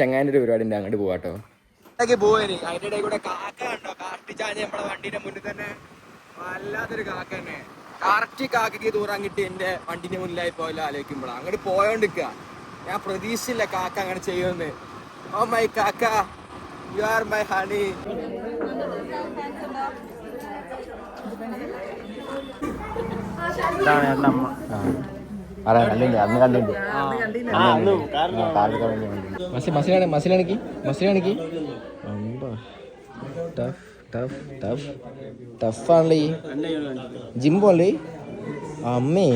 ചങ്ങാന്റെ ഒരു പരിപാടി ഉണ്ട്. അങ്ങോട്ട് പോവാട്ടോ പോയി അതിന്റെ ഇടയിൽ കൂടെ കാക്ക കണ്ടോ? കാട്ടിച്ചാഞ്ഞ് നമ്മളെ വണ്ടിന്റെ മുന്നിൽ തന്നെ വല്ലാത്തൊരു കാക്ക തന്നെ. കറക്റ്റ് കാക്കയ്ക്ക് ദൂരം കിട്ടി എന്റെ വണ്ടിന്റെ മുന്നിലായി പോയല്ലോ ആലോചിക്കുമ്പോൾ അങ്ങോട്ട് പോയോണ്ടിരിക്കുക ഞാൻ പ്രതീക്ഷിച്ചില്ല കാക്ക അങ്ങനെ ചെയ്യുമെന്ന്. ഓ മൈ കാക്ക യു ആർ മൈ ഹണി ഇതാണ് എന്റെ അമ്മ പറയാം കണ്ടില്ല അന്ന് കണ്ടില്ല? ആ അന്ന് കാരണം മസിലാണ് മസിലാണിക്ക്? മസിലാണിക്ക്? Tough tough tough. ടഫാണല്ലേ? ഈ ജിംബോല്ലേ അമ്മേ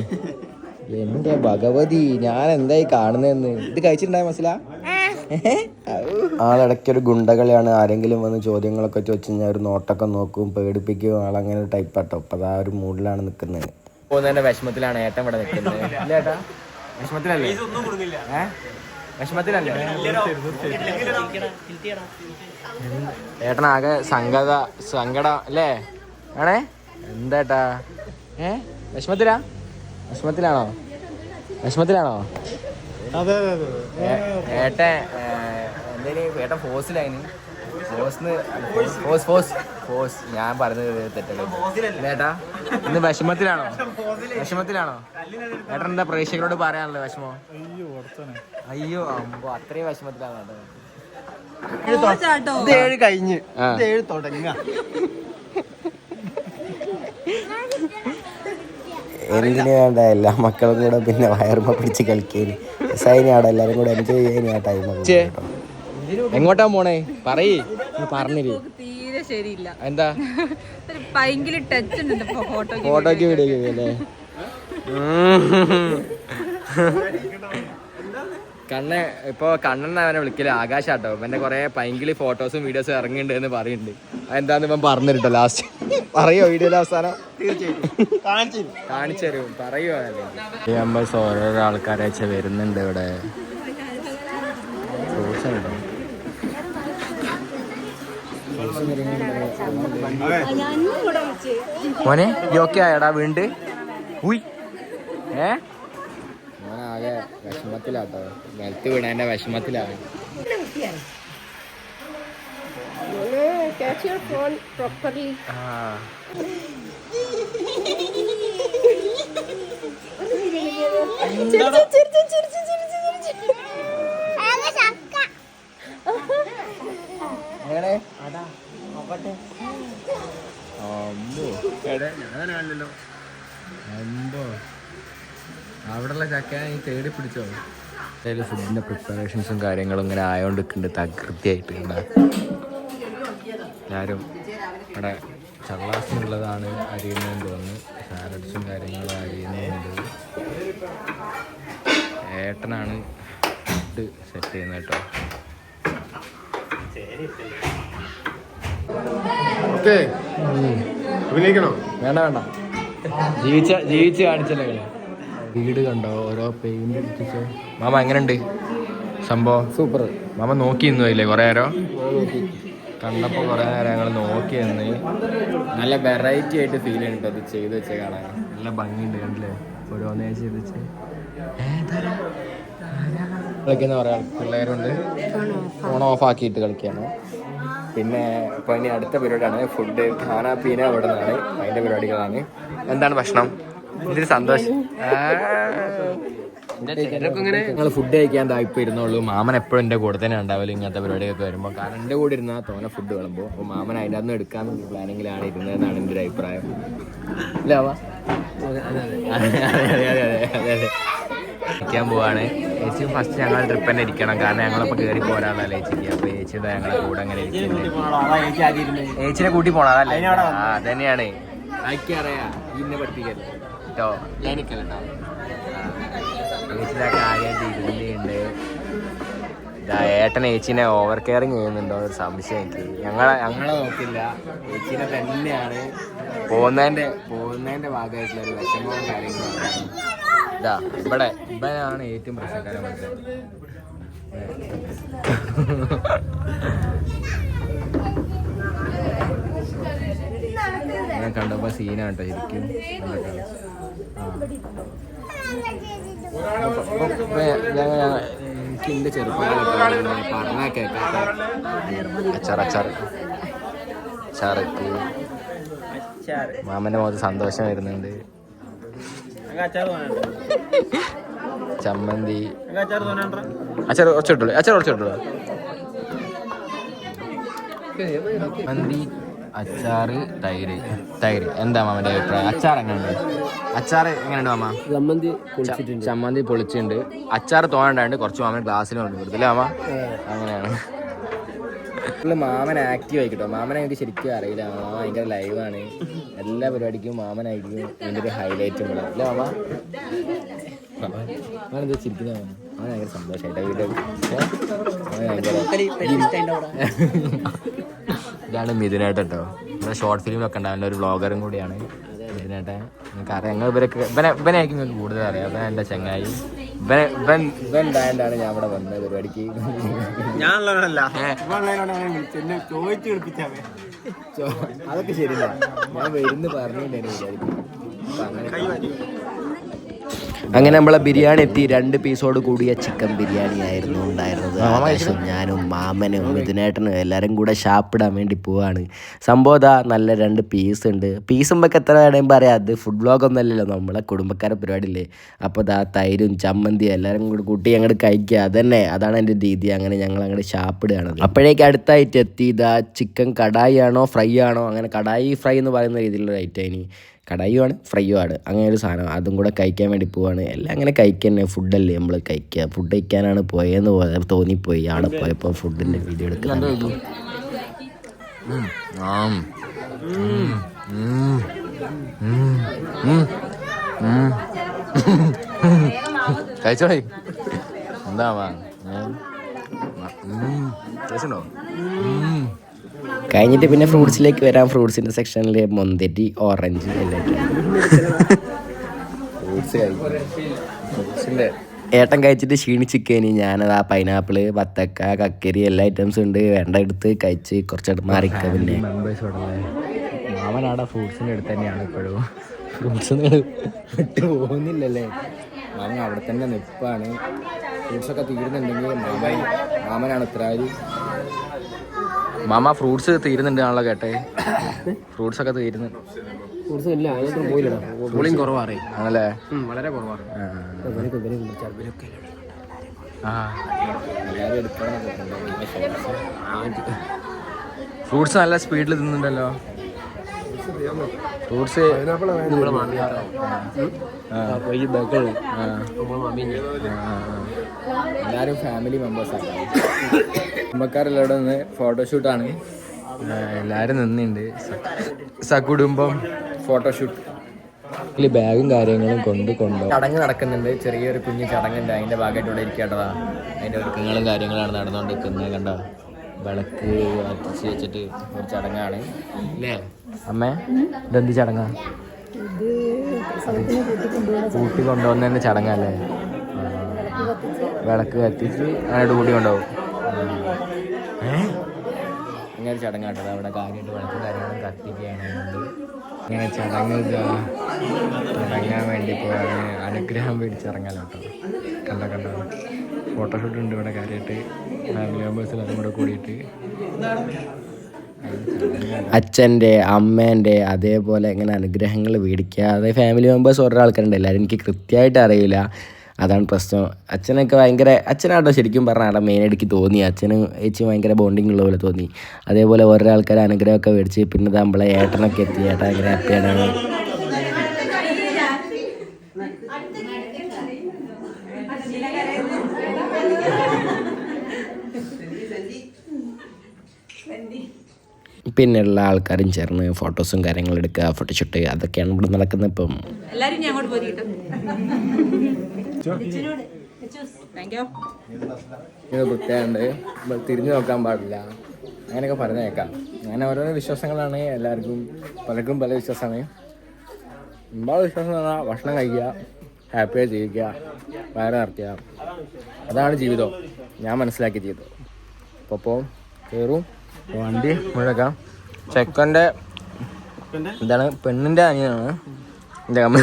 എന്റെ ഭഗവതി ഞാൻ എന്തായി കാണുന്നതെന്ന്? ഇത് കഴിച്ചിട്ടുണ്ടായ മസില? ആളിടയ്ക്ക് ഒരു ഗുണ്ടകളെയാണ് ആരെങ്കിലും വന്ന് ചോദ്യങ്ങളൊക്കെ ചോദിച്ചു കഴിഞ്ഞാൽ ഒരു നോട്ടൊക്കെ നോക്കും പേടിപ്പിക്കും ആളങ്ങനെ ഒരു ടൈപ്പ് ആട്ടോ. അപ്പൊ അതാ ഒരു മൂഡിലാണ് നിൽക്കുന്നത് പോകുന്നതിന്റെ വിഷമത്തിലാണ് ഏട്ടൻ ഇവിടെ നിൽക്കുന്നത്. ഇല്ല ഏട്ടാ. വിഷമത്തിലല്ലേ? ഏ? വിഷമത്തിലല്ലേ? ഏട്ടനാകെ സങ്കട സങ്കടം അല്ലേ? ആണേ? എന്താട്ടാ ഏ? വിഷമത്തിലാ? വിഷമത്തിലാണോ? വിഷമത്തിലാണോ? അതെ അതെ അതെ. ഏട്ടൻ എന്തേലും ഏട്ടൻ ഫോഴ്സിലായിന് ഫോസ് ഫോഴ്സ് ഞാൻ പറഞ്ഞത് തെറ്റല്ലേ? ഏട്ടാ ഇന്ന് വിഷമത്തിലാണോ? വിഷമത്തിലാണോ? ഏട്ടൻ എന്താ പ്രേക്ഷകരോട് പറയാനുള്ളത് വിഷമോ? അയ്യോ അയ്യോ അമ്പോ അത്രയും വിഷമത്തിലാണ് കേട്ടോ. ഇത് ഏഴ് കഴിഞ്ഞ്. ഇത് ഏഴ് തുടങ്ങ എന്തിനു വേണ്ട എല്ലാ മക്കളും കൂടെ പിന്നെ വയറുമ്പ പിടിച്ച് കളിക്കേന്. സൈനി അവിടെ എല്ലാരും കൂടെ എൻജോയ് ചെയ്യാൻ ആ ടൈം. എങ്ങോട്ടാ പോണേ? പറയേ. പറഞ്ഞില്ലേ തീരെ ശരിയില്ല. എന്താ? ഭയങ്കര ടച്ച് ഉണ്ട് ഫോട്ടോക്ക് വീഡിയോ അല്ലേ? കണ്ണ ഇപ്പൊ കണ്ണൻ അവനെ വിളിക്കൽ ആകാശാട്ടോ. ഇവന്റെ കൊറേ പൈങ്കിളി ഫോട്ടോസും വീഡിയോസും ഇറങ്ങിണ്ട് എന്ന് പറയുന്നുണ്ട് എന്താന്ന് ഇവൻ പറഞ്ഞിട്ടോ ലാസ്റ്റ് പറയോ വീഡിയോ അവസാനം? കാണിച്ചു കാണിച്ചു തരും. പറയോ നമ്മൾ ഓരോരോ ആൾക്കാരെ വെച്ച് വരുന്നുണ്ട് ഇവിടെ Fruits ഉണ്ടോ? മോനെ ഓക്കെ ആയടാ വീണ്ട്. ഉയ് ഏ? മോനാകെ വിഷമത്തിലാട്ടോ. നിലത്ത് വീണതിന്റെ വിഷമത്തിലാണ്. Catch your phone properly. ആ എങ്ങനെ അമ്മോ എടാ ഞാനാണല്ലോ. അമ്പോ. അവിടെയുള്ള ചക്ക നീ തേടി പിടിച്ചോ? അതിൽ ഫുഡിന്റെ പ്രിപ്പറേഷൻസും കാര്യങ്ങളും ഇങ്ങനെ ആയോണ്ടിരിക്കുന്നുണ്ട് തകൃതിയായിട്ട് ഇവിടെ എല്ലാവരും ഇവിടെ ചള്ളാസിനുള്ളതാണ് അരിയുന്നതെന്ന് തോന്നുന്നു. സാലഡ്സും കാര്യങ്ങളും അരിയുന്നുണ്ട് ഏട്ടനാണ് ഫുഡ് സെറ്റ് ചെയ്യുന്നത് കേട്ടോ. അഭിനയിക്കണോ? വേണ്ട വേണ്ട. ജീവിച്ച ജീവിച്ച് കാണിച്ചല്ലേ വീട് കണ്ടോ? ഓരോ പെയിന്റ് അടിച്ചോ മാമ എങ്ങനെയുണ്ട്? സംഭവം? സൂപ്പർ. മാമ നോക്കി നിന്നു അല്ലേ കുറേ നേരം? കണ്ടപ്പോൾ കുറേ നേരം ഞങ്ങൾ നോക്കി നിന്ന്. നല്ല വെറൈറ്റി ആയിട്ട് ഫീൽ ചെയ്യുന്നുണ്ട് അത് ചെയ്ത് വെച്ച കാണാൻ. നല്ല ഭംഗിയുണ്ട് കണ്ടില്ലേ? ഓരോന്നേ ചെയ്ത് വെച്ച്. കളിക്കുന്ന പറയാം പിള്ളേരുണ്ട്. ഫോൺ ഓഫ് ആക്കിയിട്ട് കളിക്കുകയാണ് പിന്നെ ഇപ്പൊ ഇനി അടുത്ത പരിപാടിയാണ് ഫുഡ് ഖാന പീന ഇവിടെ നിന്നാണ് അതിന്റെ പരിപാടികളാണ്. എന്താണ് ഭക്ഷണം? എന്തൊരു സന്തോഷം. ഞങ്ങൾ ഫുഡ് കഴിക്കാൻ ഇപ്പൊ ഇരുന്നുള്ളൂ മാമൻ എപ്പോഴും എന്റെ കൂടെ തന്നെ ഉണ്ടാവില്ല ഇങ്ങനത്തെ പരിപാടിയൊക്കെ വരുമ്പോൾ കാരണം എന്റെ കൂടെ ഇരുന്നാൽ തോനെ ഫുഡ് വിളമ്പോൾ അപ്പോൾ മാമൻ അതിന്റെ അന്ന് എടുക്കാൻ പ്ലാനിങ്ങിലാണ് ഇരുന്നതെന്നാണ് എന്റെ ഒരു അഭിപ്രായം. ഇല്ല അതെ അതെ അതെ അതെ അതെ. ഇരിക്കാൻ പോവാണ്. ചേച്ചി ഫസ്റ്റ് ഞങ്ങൾ ട്രിപ്പ് തന്നെ ഇരിക്കണം. കാരണം ഞങ്ങളിപ്പോൾ കയറി പോരാണല്ലോ ചേച്ചിക്ക് അപ്പോൾ എന്താ ഞങ്ങളെ കൂടെ അങ്ങനെ ഇരിക്കുന്നത് ചേച്ചിനെ കൂട്ടി പോണം? അതല്ലേ ആ തന്നെയാണ് അറിയാ. ഇന്നെ കേട്ടോ ചേച്ചിയുടെ ഏട്ടൻ ഏച്ചിനെ ഓവർ കെയറിങ് ചെയ്യുന്നുണ്ടോ ഒരു സംശയം എനിക്ക്. ഞങ്ങളെ ഞങ്ങളെ നോക്കില്ല. ഏച്ചിനെ തന്നെയാണ് പോകുന്നതിന്റെ പോകുന്നതിന്റെ ഭാഗമായിട്ടുള്ള ഒരു വിഷമവും കാര്യങ്ങളും ഇതാ ഇവിടെ ഇവനാണ് ഏറ്റവും പ്രശ്നക്കാരൻ ഞാൻ കണ്ടപ്പോ സീനാണ് കേട്ടോ ശരിക്കും. എനിക്ക് എന്റെ ചെറുപ്പം പറഞ്ഞാ കേൾക്കാത്ത അച്ചാർ അച്ചാർ. അച്ചാറൊക്കെ മാമന്റെ മുഖത്ത് സന്തോഷം വരുന്നുണ്ട്. ചമ്മന്തി അച്ചാർ കുറച്ചിട്ടുള്ളൂ അച്ചാർ കുറച്ചിട്ടുള്ളൂ മന്തി അച്ചാർ തൈര് തൈര് എന്താ മാമന്റെ അഭിപ്രായം അച്ചാർ എങ്ങനെയുണ്ട് അച്ചാർ എങ്ങനെയുണ്ട് മാമ ചമ്മന്തി ചമ്മന്തി പൊളിച്ചിട്ടുണ്ട് അച്ചാർ തോന്നണ്ടായിട്ട് കുറച്ച് മാമൻ ഗ്ലാസ്സിൽ കൊണ്ട് കൊടുത്തില്ല മാമ അങ്ങനെയാണ്. മാമൻ ആക്റ്റീവ് ആയിക്കോ മാമനെ എനിക്ക് ശരിക്കും അറിയില്ല. മാമ ഭയങ്കര ലൈവാണ് എല്ലാ പരിപാടിക്കും മാമനായിരിക്കും എന്റെ ഒരു ഹൈലൈറ്റ് കൂടെ. അല്ലേ മാമ? മാമൻ ചിരിക്കുന്ന? മാമ ഭയങ്കര സന്തോഷമായിട്ടാ ഇതാണ് മിഥുനായിട്ടോ ഷോർട്ട് ഫിലിമിലൊക്കെ ഉണ്ടാവുന്ന ഒരു വ്ളോഗറും കൂടിയാണ്. മിഥുനേട്ടൻ നിങ്ങൾക്ക് അറിയാം. നിങ്ങൾ ഇവരൊക്കെ ഇവനെ ഇവനായിരിക്കും നിങ്ങൾക്ക് കൂടുതൽ അറിയാം. ഇവൻ എന്റെ ചങ്ങായി. ഇവൻ ഇവൻ ഇവൻ ഉണ്ടായതുകൊണ്ടാണ് ഞാൻ ഇവിടെ വന്നത് പരിപാടിക്ക് ഞാനുള്ളവനല്ല. അതൊക്കെ ശരിയല്ല ഞാൻ വരുന്ന് പറഞ്ഞിട്ടുണ്ടായിരുന്നു വിചാരിക്കും അപ്പൊ അങ്ങനെ നമ്മളെ ബിരിയാണി എത്തി. രണ്ട് പീസോട് കൂടിയ ചിക്കൻ ബിരിയാണി ആയിരുന്നു ഉണ്ടായിരുന്നത്. ആകാശും ഞാനും മാമനും മിഥുനേട്ടനും എല്ലാവരും കൂടെ ഷാപ്പിടാൻ വേണ്ടി പോവാണ്. സംഭവം നല്ല രണ്ട് പീസ് ഉണ്ട്. പീസുമ്പൊക്കെ എത്ര വേണമെങ്കിൽ പറയാം അത് ഫുഡ് ബ്ലോഗൊന്നും അല്ലല്ലോ. നമ്മളെ കുടുംബക്കാരെ പരിപാടിയില്ലേ. അപ്പോൾ ദാ തൈരും ചമ്മന്തി എല്ലാവരും കൂടി കൂട്ടി അങ്ങോട്ട് കഴിക്കുക. അതന്നെ. അതാണ് എന്റെ രീതി. അങ്ങനെ ഞങ്ങൾ അങ്ങോട്ട് ഷാപ്പിടുകയാണ് അപ്പോഴേക്ക് അടുത്തായിട്ട് എത്തി. ഇതാ ചിക്കൻ കടായി ആണോ ഫ്രൈ ആണോ? അങ്ങനെ കടായി ഫ്രൈ എന്ന് പറയുന്ന രീതിയിലുള്ള ഐറ്റം ഇനി. കടായുമാണ് ഫ്രൈയും ആണ് അങ്ങനെ ഒരു സാധനം. അതും കൂടെ കഴിക്കാൻ വേണ്ടി പോവാണ്. എല്ലാം അങ്ങനെ കഴിക്കന്നെ. ഫുഡല്ലേ നമ്മൾ കഴിക്കുക ഫുഡ് കഴിക്കാനാണ് പോയെന്ന് പോലെ തോന്നിപ്പോയി. ആണ് പോയപ്പോൾ ഫുഡിന്റെ വീഡിയോ. ഉം. കഴിച്ചോളി എന്താ കഴിഞ്ഞിട്ട് പിന്നെ ഫ്രൂട്ട്സിലേക്ക് വരാം. ഫ്രൂട്ട്സിന്റെ സെക്ഷനിൽ മൊന്തരി ഓറഞ്ച് എല്ലാം ഏട്ടൻ കഴിച്ചിട്ട് ക്ഷീണിച്ചിക്കേനി ഞാനത് ആ പൈനാപ്പിൾ വത്തക്ക കക്കരി എല്ലാ ഐറ്റംസും ഉണ്ട്. വേണ്ട എടുത്ത് കഴിച്ച് കുറച്ച് മാറിക്ക പിന്നെ. മാമനാടെ ഫ്രൂട്ട്സിന്റെ അടുത്ത് തന്നെയാണ് ഇപ്പോഴും. ഫ്രൂട്ട്സ് വിട്ട് പോകുന്നില്ലല്ലേ? മാമൻ അവിടെ തന്നെ നിൽപ്പാണ് ഫ്രൂട്ട്സൊക്കെ തീരുന്നുണ്ടെങ്കിൽ മാമൻ മാമനാണ് ഉത്തരവാദി മാമ ഫ്രൂട്ട്സ് തീരുന്നുണ്ടാണല്ലോ കേട്ടെ. ഫ്രൂട്ട്സ് ഒക്കെ തീരുന്നു. ഫ്രൂട്ട്സ് ഇല്ല പോയില്ലടാ. കുറവാറേ. ആണല്ലേ? വളരെ ഫ്രൂട്ട്സ് നല്ല സ്പീഡിൽ തിന്നുന്നുണ്ടല്ലോ. ഫ്രൂട്ട്സ് എല്ലാവരും ഫാമിലി മെമ്പേഴ്സാണ് കുടുംബക്കാരെല്ലാവരും നിന്ന് ഫോട്ടോഷൂട്ടാണ് എല്ലാവരും നിന്നുണ്ട്. സകുടുംബം. ഫോട്ടോഷൂട്ട് ബാഗും കാര്യങ്ങളും കൊണ്ട് കൊണ്ടു ചടങ്ങ് നടക്കുന്നുണ്ട്. ചെറിയൊരു കുഞ്ഞ് ചടങ്ങുണ്ട്. അതിന്റെ ഭാഗമായിട്ട് ഇവിടെ ഇരിക്കേണ്ടതാ അതിന്റെ ഒരുക്കങ്ങളും കാര്യങ്ങളാണ് നടന്നുകൊണ്ടിരിക്കുന്നത് കണ്ട? വിളക്ക് കത്തിച്ച് വെച്ചിട്ട് ഒരു ചടങ്ങാണ്. അല്ലേ അമ്മേ ഇതെന്ത് ചടങ്ങാ? കൂട്ടി കൊണ്ടുവന്നതിന്റെ ചടങ്ങല്ലേ. വിളക്ക് കത്തിച്ച് അതിനോട് കൂടി കൊണ്ടുപോകും. ഇങ്ങനെ ചടങ്ങാട്ടത് അവിടെ കാര്യമായിട്ട് വിളക്ക് കാര്യങ്ങളും കത്തിക്കുകയാണ്. ഇങ്ങനെ ചടങ്ങ് ഇറങ്ങാൻ വേണ്ടി പോവാണ്. അനുഗ്രഹം മേടിച്ചിറങ്ങാലോ കേട്ടോ കണ്ടോ? കണ്ടോ ഫോട്ടോഷൂട്ട് ഉണ്ട് ഇവിടെ കാര്യമായിട്ട്. ഫാമിലി മെമ്പേഴ്സിൽ അതും കൂടെ കൂടിയിട്ട്. അച്ഛന്റെ അമ്മേന്റെ അതേപോലെ ഇങ്ങനെ അനുഗ്രഹങ്ങൾ മേടിക്കാതെ ഫാമിലി മെമ്പേഴ്സ് ഓരോ ആൾക്കാരുണ്ട് എല്ലാവരും എനിക്ക് കൃത്യമായിട്ട് അറിയില്ല. അതാണ് പ്രശ്നം. അച്ഛനൊക്കെ ഭയങ്കര അച്ഛനാട്ടോ ശരിക്കും പറഞ്ഞാൽ ആടെ മെയിൻ ഇടയ്ക്ക് തോന്നി. അച്ഛനും ഏച്ചി ഭയങ്കര ബോണ്ടിങ് ഉള്ള പോലെ തോന്നി. അതേപോലെ ഓരോ ആൾക്കാർ അനുഗ്രഹമൊക്കെ മേടിച്ച് പിന്നെ നമ്മളെ ഏട്ടനൊക്കെ എത്തി. ഏട്ടൻ ഭയങ്കര ഹാപ്പിയാണ് പിന്നെയുള്ള ആൾക്കാരും ചേർന്ന് ഫോട്ടോസും കാര്യങ്ങളും എടുക്കുക ഫോട്ടോഷൂട്ട് അതൊക്കെയാണ് ഇവിടെ നടക്കുന്നത്. ഇപ്പം ഞാൻ അങ്ങോട്ട് തിരിഞ്ഞു നോക്കാൻ പാടില്ല. അങ്ങനെയൊക്കെ പറഞ്ഞേക്കാം. അങ്ങനെ ഓരോരോ വിശ്വാസങ്ങളാണ് എല്ലാവർക്കും പലർക്കും പല വിശ്വാസമാണ്. ഒരുപാട് വിശ്വാസം എന്ന് പറഞ്ഞാൽ ഭക്ഷണം കഴിക്കുക ഹാപ്പിയായി ജീവിക്കുക വയറ് നിറയ്ക്കുക. അതാണ് ജീവിതം. ഞാൻ മനസ്സിലാക്കി ജീവിതം. അപ്പോൾ അപ്പോൾ കയറും വണ്ടി മുഴക്കാം. ചെക്കന്റെ ഇതാണ് പെണ്ണിന്റെ അനിയനാണ്. എന്റെ അമ്മ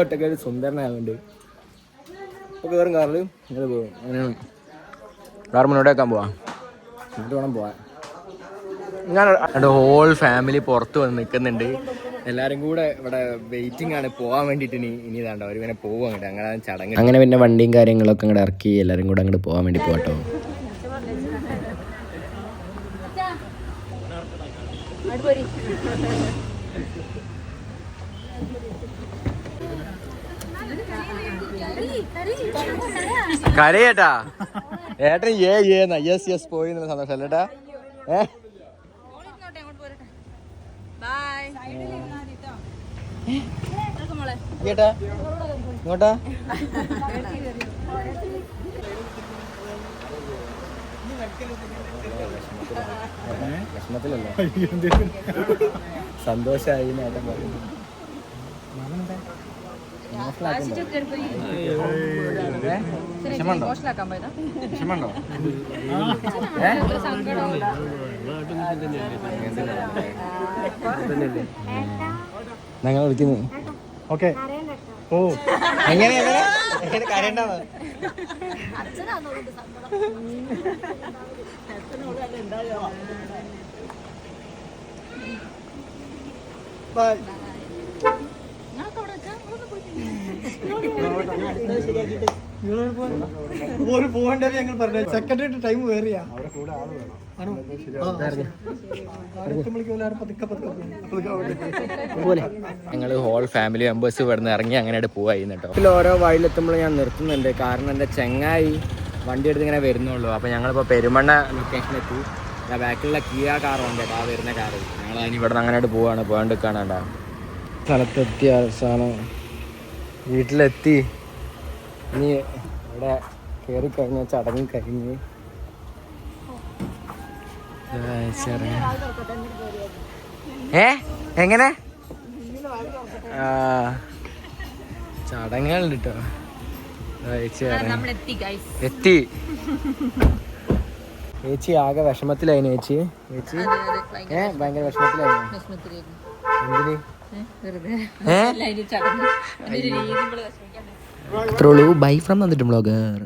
ഒട്ടൊക്കെ ഒരു സുന്ദരനായതുകൊണ്ട് ഇപ്പൊ കയറും കാറിൽ ഇങ്ങനെ പോകും അങ്ങനെയാണ്. കാർ മുന്നോട്ട് വെക്കാൻ പോവാം. എന്നിട്ട് വേണം പോവാൻ. ഞാൻ എന്റെ ഹോൾ ഫാമിലി പുറത്ത് വന്ന് നിൽക്കുന്നുണ്ട്. എല്ലാവരും കൂടെ ഇവിടെ വെയിറ്റിംഗ് ആണ്. പോകാൻ വേണ്ടിയിട്ട് ഇനി ഇനി ഇതാണ്ടോ. അവർ ഇങ്ങനെ പോകും അങ്ങോട്ട് അങ്ങനെ ചടങ്ങ്. അങ്ങനെ പിന്നെ വണ്ടിയും കാര്യങ്ങളൊക്കെ അങ്ങോട്ട് ഇറക്കി എല്ലാവരും കൂടെ അങ്ങോട്ട് പോകാൻ വേണ്ടി പോകട്ടോ കരയേട്ടാ ഏട്ടൻ ഏ ഏന്ന യെസ് യെസ് പോയി എന്നുള്ള സന്തോഷം അല്ലേട്ടാ ഏ? കേട്ടാ. ഇങ്ങോട്ടാ? വിഷമത്തിലല്ലോ? സന്തോഷായി നേരം പറയുന്നു വിഷമമുണ്ടോ ഞങ്ങൾ വിളിക്കുന്നു? ഓക്കെ. ഓ. എങ്ങനെ എങ്ങനെ ബൈ ഒരു പോകണ്ടേ ഞങ്ങൾ പറഞ്ഞു. സെക്രട്ടറി ടൈം വേറിയാ. ആണോ കൂടെ ആൾ മണിക്ക് പോലെ. ഞങ്ങൾ ഹോൾ ഫാമിലി മെമ്പേഴ്സ് ഇവിടെ നിന്ന് ഇറങ്ങി അങ്ങനെ പോവായിരുന്നു കേട്ടോ. ഇതിൽ ഓരോ വഴിയിലെത്തുമ്പോൾ ഞാൻ നിർത്തുന്നുണ്ട്. കാരണം എന്റെ ചെങ്ങായി വണ്ടി എടുത്ത് ഇങ്ങനെ വരുന്നുള്ളൂ. അപ്പോൾ ഞങ്ങളിപ്പോൾ പെരുമണ്ണ ലൊക്കേഷനിലെത്തി ബാക്കിലുള്ള കിയ കാർ ഉണ്ട് ആ വരുന്ന കാറ് ഞങ്ങൾ അതിന് ഇവിടെ നിന്ന് അങ്ങനെ പോവാണ്. പോകാണ്ട് കാണാണ്ട സ്ഥലത്തെത്തി അവസാനം വീട്ടിലെത്തി. ഇനി ഇവിടെ കയറി കഴിഞ്ഞ ചടങ്ങ് കഴിഞ്ഞ് ഏ എങ്ങനെ? ആ ചടങ്ങുകളുണ്ട് കേട്ടോ നമ്മൾ എത്തി ഗൈസ് എത്തി. ചേച്ചി ആകെ വിഷമത്തിലായിരുന്നു ചേച്ചി. ചേച്ചി? ഏ ഭയങ്കര വിഷമത്തിലായിരുന്നു. എന്തിന്? ഏ ബൈ ഫ്രം വന്നിട്ട് ബ്ലോഗർ